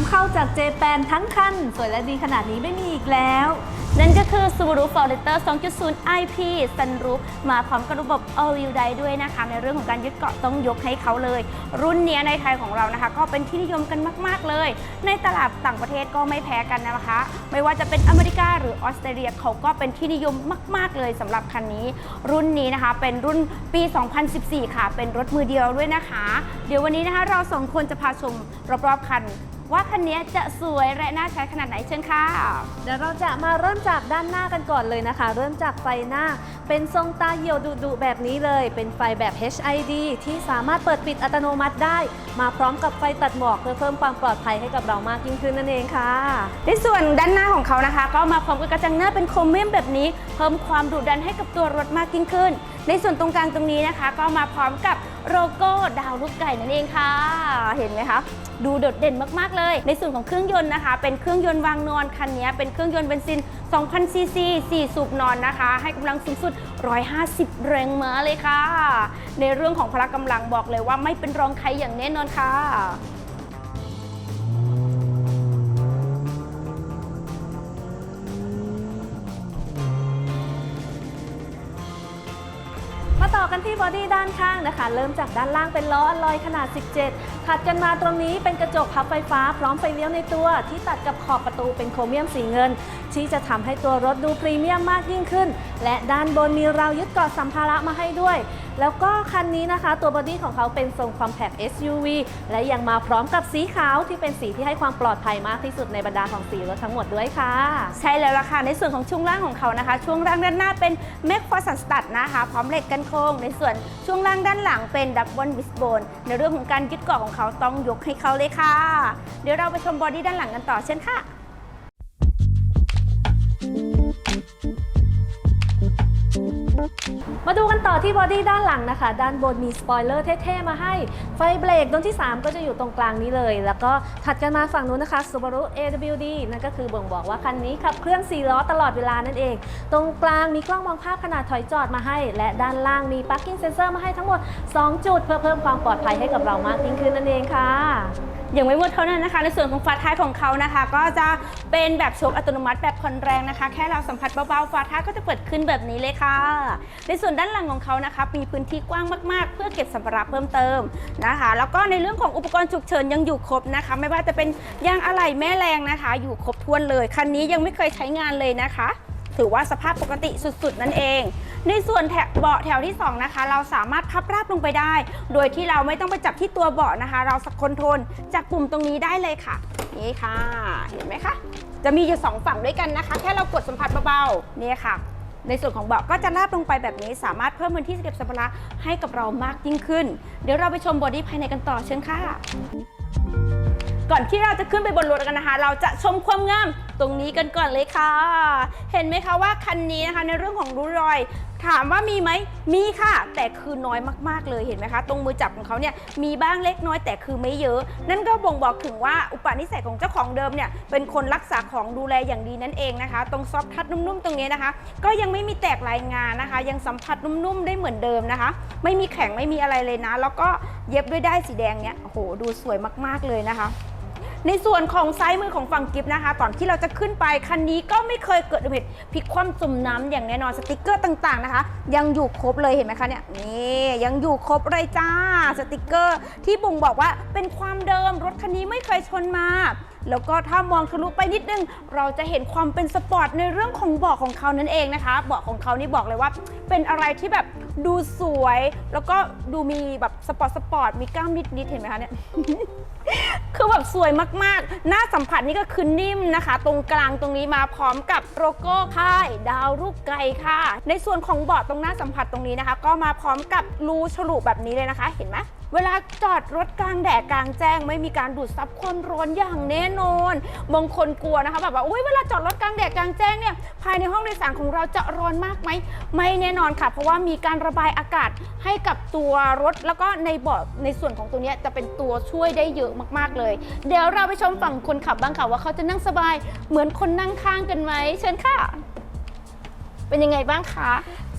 ำเข้าจากเจแปนทั้งคัน สวยและดีขนาดนี้ไม่มีอีกแล้ว นั่นก็คือ Subaru Forester 2.0 IP Sunroof มาพร้อมกับระบบ All Wheel Drive ด้วยนะคะ ในเรื่องของการยึดเกาะต้องยกให้เขาเลย รุ่นนี้ในไทยของเรานะคะ ก็เป็นที่นิยมกันมาก ๆ เลย ในตลาดต่างประเทศก็ไม่แพ้กันนะคะ ไม่ว่าจะเป็นอเมริกาหรือออสเตรเลียเขาก็เป็นที่นิยมมาก ๆ เลยสำหรับคันนี้ รุ่นนี้นะคะ เป็นรุ่นปี 2014 ค่ะ เป็นรถมือเดียวด้วยนะคะ เดี๋ยววันนี้นะคะเราสองคนจะพาชมรอบๆคัน ว่าคันนี้จะสวยและน่าใช้ขนาดไหนเชิญค่ะ เดี๋ยวเราจะมาเริ่มจากด้านหน้ากันก่อนเลยนะคะ เริ่มจากไฟหน้า เป็นทรงตาเหี่ยวดุๆแบบนี้เลย เป็นไฟแบบ HID ที่สามารถเปิดปิดอัตโนมัติได้ มาพร้อมกับไฟตัดหมอกเพื่อเพิ่มความปลอดภัยให้กับเรามากยิ่งขึ้นนั่นเองค่ะ ในส่วนด้านหน้าของเขานะคะ ก็มาพร้อมกับกระจังหน้าเป็นโครเมียมแบบนี้ เพิ่มความดุดันให้กับตัวรถมากยิ่งขึ้น ในส่วนตรงกลางตรงนี้นะคะ ก็มาพร้อมกับ โลโก้ดาวลูกไก่นั่นเองค่ะ เห็นไหมคะ ดูโดดเด่นมากๆเลย ในส่วนของเครื่องยนต์นะคะ เป็นเครื่องยนต์วางนอนคันนี้เป็นเครื่องยนต์เบนซิน2,000ซีซี4สูบนอนนะคะ ให้กำลังสูงสุด 150 แรงม้าเลยค่ะ ในเรื่องของพละกำลังบอกเลยว่าไม่เป็นรองใครอย่างแน่นอนค่ะ ต่อกันที่บอดี้ด้านข้างนะคะ เริ่มจากด้านล่างเป็นล้ออลลอยขนาด 17 ถัดกันมาตรงนี้เป็นกระจกพับไฟฟ้า พร้อมไฟเลี้ยวในตัว ที่ตัดกับขอบประตูเป็นโครเมียมสีเงิน ที่จะทำให้ตัวรถดูพรีเมียมมากยิ่งขึ้น และด้านบนมีราวยึดเกาะสัมภาระมาให้ด้วย แล้วก็คันนี้นะคะ ตัวบอดี้ของเขาเป็นทรง compact SUV และยังมาพร้อมกับสีขาวที่เป็นสีที่ให้ความปลอดภัยมากที่สุดในบรรดาของสีรถทั้งหมดด้วยค่ะ ใช่แล้วล่ะค่ะ ในส่วนของช่วงล่างของเขานะคะ ช่วงล่างด้านหน้าเป็น m a c f o r s u n Stud นะคะ พร้อมเหล็กกันโค้งในส่วนช่วงล่างด้านหลังเป็น Double Wishbone ในเรื่องของการยึดเกาะของเขาต้องยกให้เขาเลยค่ะ เดี๋ยวเราไปชมบอดี้ด้านหลังกันต่อเช่นค่ะ มาดูกันต่อที่บอดี้ด้านหลังนะคะ ด้านบนมีสปอยเลอร์เท่ๆ มาให้ ไฟเบรกดวงที่ 3 ก็จะอยู่ตรงกลางนี้เลย แล้วก็ถัดกันมาฝั่งนู้นนะคะ Subaru AWD นั่นก็คือบ่งบอกว่าคันนี้ขับเคลื่อน 4 ล้อตลอดเวลานั่นเอง ตรงกลางมีกล้องมองภาพขนาดถอยจอดมาให้ และด้านล่างมี parking sensor มาให้ทั้งหมด 2 จุดเพื่อเพิ่มความปลอดภัยให้กับเรามากยิ่งขึ้นนั่นเองค่ะ ยังไม่หมดเท่านั้นนะคะ ในส่วนของฝาท้ายของเขานะคะ ก็จะเป็นแบบโชคอัตโนมัติแบบผ่อนแรงนะคะ แค่เราสัมผัสเบาๆฝาท้ายก็จะเปิดขึ้นแบบนี้เลยค่ะ ในส่วนด้านหลังของเขานะคะ มีพื้นที่กว้างมากๆ เพื่อเก็บสัมภาระเพิ่มเติมนะคะ แล้วก็ในเรื่องของอุปกรณ์ฉุกเฉินยังอยู่ครบนะคะ ไม่ว่าจะเป็นยางอะไหล่แม่แรงนะคะ อยู่ครบถ้วนเลยคันนี้ยังไม่เคยใช้งานเลยนะคะ ถือว่าสภาพปกติสุดๆ นั่นเอง ในส่วนแถบเบาะแถวที่ 2 นะคะ เราสามารถพับราบลงไปได้ โดยที่เราไม่ต้องไปจับที่ตัวเบาะนะคะ เราสกคอนโทรลจากปุ่มตรงนี้ได้เลยค่ะ นี่ค่ะ เห็นไหมคะ จะมีอยู่สองฝั่งด้วยกันนะคะ แค่เรากดสัมผัสเบาๆนี่ค่ะ ในส่วนของเบาะก็จะราบลงไปแบบนี้ สามารถเพิ่มพื้นที่เก็บสัมภาระให้กับเรามากยิ่งขึ้น เดี๋ยวเราไปชมบอดี้ภายในกันต่อเชิญค่ะ ก่อนที่เราจะขึ้นไปบนรถกันนะคะ เราจะชมความงามตรงนี้กันก่อนเลยค่ะ เห็นไหมคะว่าคันนี้นะคะในเรื่องของรูรอย ถามว่ามีไหมมีค่ะ แต่คือน้อยมากๆเลยเห็นไหมคะ ตรงมือจับของเขาเนี่ยมีบ้างเล็กน้อยแต่คือไม่เยอะ นั่นก็บ่งบอกถึงว่าอุปนิสัยของเจ้าของเดิมเนี่ยเป็นคนรักษาของดูแลอย่างดีนั่นเองนะคะ ตรงซอฟทัชนุ่มๆตรงนี้นะคะ ก็ยังไม่มีแตกลายงานนะคะ ยังสัมผัสนุ่มๆได้เหมือนเดิมนะคะ ไม่มีแข็งไม่มีอะไรเลยนะ แล้วก็เย็บด้วยได้ายสีแดงเนี่ยโอ้โหดูสวยมากๆเลยนะคะ ในส่วนของซ้ายมือของฝั่งกิฟนะคะ ตอนที่เราจะขึ้นไปคันนี้ก็ไม่เคยเกิดอุบัติเหตุพลิกคว่ำจมน้ำอย่างแน่นอนสติกเกอร์ต่างๆนะคะ ยังอยู่ครบเลยเห็นไหมคะเนี่ยนี่ยังอยู่ครบเลยจ้าสติกเกอร์ ที่บ่งบอกว่าเป็นความเดิมรถคันนี้ไม่เคยชนมาแล้วก็ถ้ามองทะลุไปนิดนึง เราจะเห็นความเป็นสปอร์ตในเรื่องของเบาะของเขานั่นเองนะคะเบาะของเขานี่บอกเลยว่า เป็นอะไรที่แบบดูสวย แล้วก็ดูมีแบบสปอร์ตสปอร์ตมีกล้ามนิดๆเห็นไหมคะเนี่ย คือแบบสวยมากๆ หน้าสัมผัสนี่ก็คือนิ่มนะคะ ตรงกลางตรงนี้มาพร้อมกับโลโก้ค่ายดาวลูกไก่ค่ะ ในส่วนของเบาะตรงหน้าสัมผัสตรงนี้นะคะ ก็มาพร้อมกับรูฉลุแบบนี้เลยนะคะ เห็นไหม เวลาจอดรถกลางแดดกลางแจ้ง ไม่มีการดูดซับความร้อนอย่างแน่นอนบางคนกลัวนะคะแบบว่าอุ้ยเวลาจอดรถกลางแดดกลางแจ้งเนี่ยภายในห้องโดยสารของเราจะร้อนมากไหมไม่แน่นอนค่ะ เพราะว่ามีการระบายอากาศให้กับตัวรถ แล้วก็ในเบาะในส่วนของตัวนี้จะเป็นตัวช่วยได้เยอะมากๆเลย เดี๋ยวเราไปชมฝั่งคนขับบ้างค่ะว่าเขาจะนั่งสบายเหมือนคนนั่งข้างกันไหมเชิญค่ะ เป็นยังไงบ้างคะ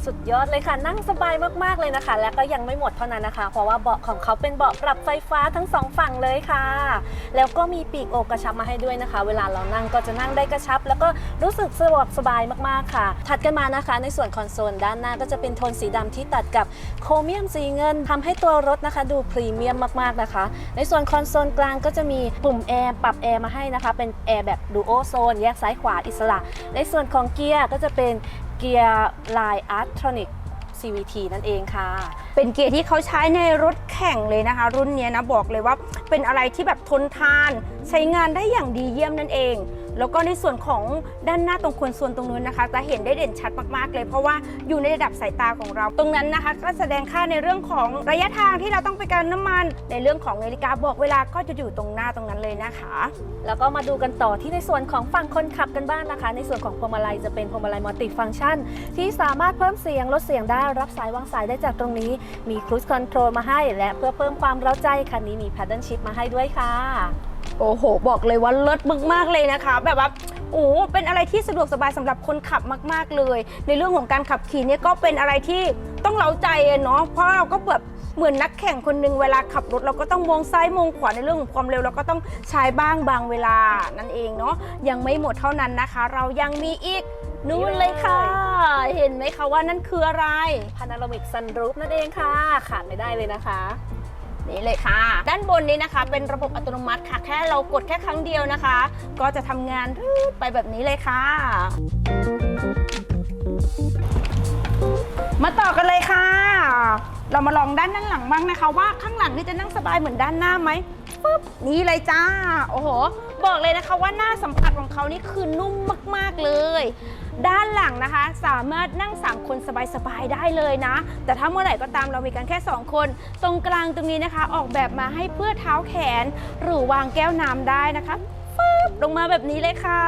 สุดยอดเลยค่ะ นั่งสบายมากๆเลยนะคะ และก็ยังไม่หมดเท่านั้นนะคะ เพราะว่าเบาะของเขาเป็นเบาะปรับไฟฟ้าทั้งสองฝั่งเลยค่ะ แล้วก็มีปีกอกกระชับมาให้ด้วยนะคะ เวลาเรานั่งก็จะนั่งได้กระชับ แล้วก็รู้สึกสะดวกสบายมากๆค่ะ ถัดกันมานะคะ ในส่วนคอนโซลด้านหน้าก็จะเป็นโทนสีดำที่ตัดกับโครเมียมสีเงินทำให้ตัวรถนะคะ ดูพรีเมียมมากๆนะคะ ในส่วนคอนโซลกลางก็จะมีปุ่มแอร์ปรับแอร์มาให้นะคะ เป็นแอร์แบบดูโอโซนแยกซ้ายขวาอิสระ ในส่วนของเกียร์ก็จะเป็น เกียร์ลายอาร์ทรอนิก CVT นั่นเองค่ะ เป็นเกียร์ที่เขาใช้ในรถแข่งเลยนะคะ รุ่นนี้นะบอกเลยว่าเป็นอะไรที่แบบทนทานใช้งานได้อย่างดีเยี่ยมนั่นเอง แล้วก็ในส่วนของด้านหน้าตรงคอนโซลตรงนู้นนะคะ จะเห็นได้เด่นชัดมากๆเลย เพราะว่าอยู่ในระดับสายตาของเรา ตรงนั้นนะคะ ก็แสดงค่าในเรื่องของระยะทางที่เราต้องไปการน้ำมัน ในเรื่องของนาฬิกาบอกเวลาก็จะอยู่ตรงหน้าตรงนั้นเลยนะคะ แล้วก็มาดูกันต่อที่ในส่วนของฝั่งคนขับกันบ้างนะคะ ในส่วนของพวงมาลัยจะเป็นพวงมาลัยมัลติฟังก์ชัน ที่สามารถเพิ่มเสียงลดเสียงได้รับสายวางสายได้จากตรงนี้ มีครู e คอนโทรลมาให้ และเพื่อเพิ่มความเร้าใจคันนี้มี paddle shift มาให้ด้วยค่ะ โอ้โห บอกเลยว่าเลิศมากๆเลยนะคะ แบบว่าโอ้เป็นอะไรที่สะดวกสบายสำหรับคนขับมาก ๆเลย ในเรื่องของการขับขี่เนี่ยก็เป็นอะไรที่ต้องเล้าใจอะเนาะเพราะเราก็แบบเหมือนนักแข่งคนหนึ่งเวลาขับรถเราก็ต้องมองซ้ายมองขวาในเรื่องของความเร็วเราก็ต้องใช้บ้างบางเวลานั่นเองเนาะยังไม่หมดเท่านั้นนะคะ เรายังมีอีกนู่นเลยค่ะ เห็นไหมคะว่านั่นคืออะไร Panoramic Sunroof นั่นเองค่ะ ขาดไม่ได้เลยนะคะ นี่เลยค่ะ ด้านบนนี้นะคะ เป็นระบบอัตโนมัติค่ะ แค่เรากดแค่ครั้งเดียวนะคะ ก็จะทำงานไปแบบนี้เลยค่ะ มาต่อกันเลยค่ะ เรามาลองด้านด้านหลังบ้างนะคะ ว่าข้างหลังนี่จะนั่งสบายเหมือนด้านหน้าไหม ปึ๊บนี่เลยจ้า โอ้โห บอกเลยนะคะว่าหน้าสัมผัสของเขานี่คือนุ่มมาก ๆ เลย ด้านหลังนะคะ สามารถนั่ง 3 คนสบาย ๆ ได้เลยนะ แต่ถ้าเมื่อไหร่ก็ตามเรามีกันแค่ 2 คน ตรงกลางตรงนี้นะคะ ออกแบบมาให้เพื่อเท้าแขน หรือวางแก้วน้ำได้นะคะฟืบลงมาแบบนี้เลยค่ะ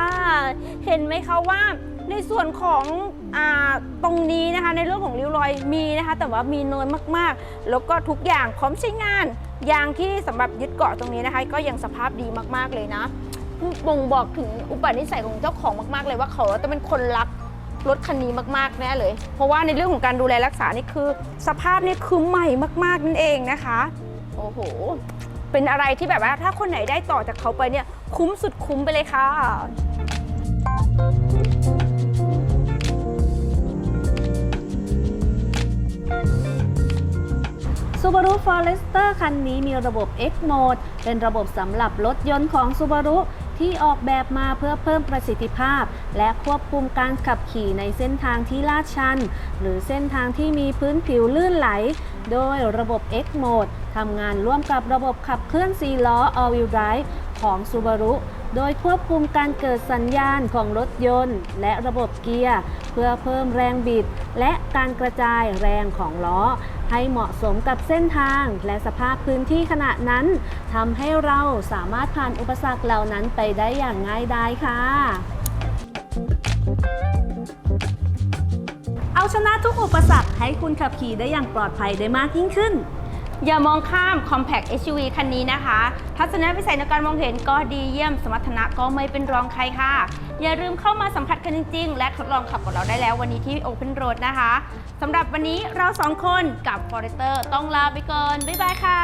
เห็นไหมคะว่าในส่วนของอตรงนี้นะคะในเรื่องของริ้วรอยมีนะคะ แต่ว่ามีน้อยมากๆ แล้วก็ทุกอย่างพร้อมใช้งาน ยางที่สำหรับยึดเกาะตรงนี้นะคะ ก็ยังสภาพดีมากๆเลยนะบ่งบอกถึงอุปนิสัยของเจ้าของมาก ๆ เลยว่าเขาจะเป็นคนรักรถคันนี้มากๆแน่เลย เพราะว่าในเรื่องของการดูแลรักษานี่คือ สภาพนี่คือใหม่มาก ๆนั่นเองนะคะ โอ้โห เป็นอะไรที่แบบว่าถ้าคนไหนได้ต่อจากเขาไปเนี่ยคุ้มสุดคุ้มไปเลยค่ะ Subaru Forester คันนี้มีระบบ X Mode เป็นระบบสำหรับรถยนต์ของ Subaru ที่ออกแบบมาเพื่อเพิ่มประสิทธิภาพ และควบคุมการขับขี่ในเส้นทางที่ลาดชัน หรือเส้นทางที่มีพื้นผิวลื่นไหล โดยระบบ X Mode ทำงานร่วมกับระบบขับเคลื่อน4ล้อ All Wheel Drive ของ Subaru โดยควบคุมการเกิดสัญญาณของรถยนต์ และระบบเกียร์ เพื่อเพิ่มแรงบิด และการกระจายแรงของล้อ ให้เหมาะสมกับเส้นทางและสภาพพื้นที่ขณะนั้นทำให้เราสามารถผ่านอุปสรรคเหล่านั้นไปได้อย่างง่ายดายค่ะ เอาชนะทุกอุปสรรคให้คุณขับขี่ได้อย่างปลอดภัยได้มากยิ่งขึ้น อย่ามองข้าม Compact SUV คันนี้นะคะ ทัศนวิสัยในการมองเห็นก็ดีเยี่ยม สมรรถนะก็ไม่เป็นรองใครค่ะ อย่าลืมเข้ามาสัมผัสกันจริง ๆ และทดลองขับกับเราได้แล้ววันนี้ที่ Open Road นะคะสำหรับวันนี้เราสองคนกับ Forester ต้องลาไปก่อน บ๊ายบายค่ะ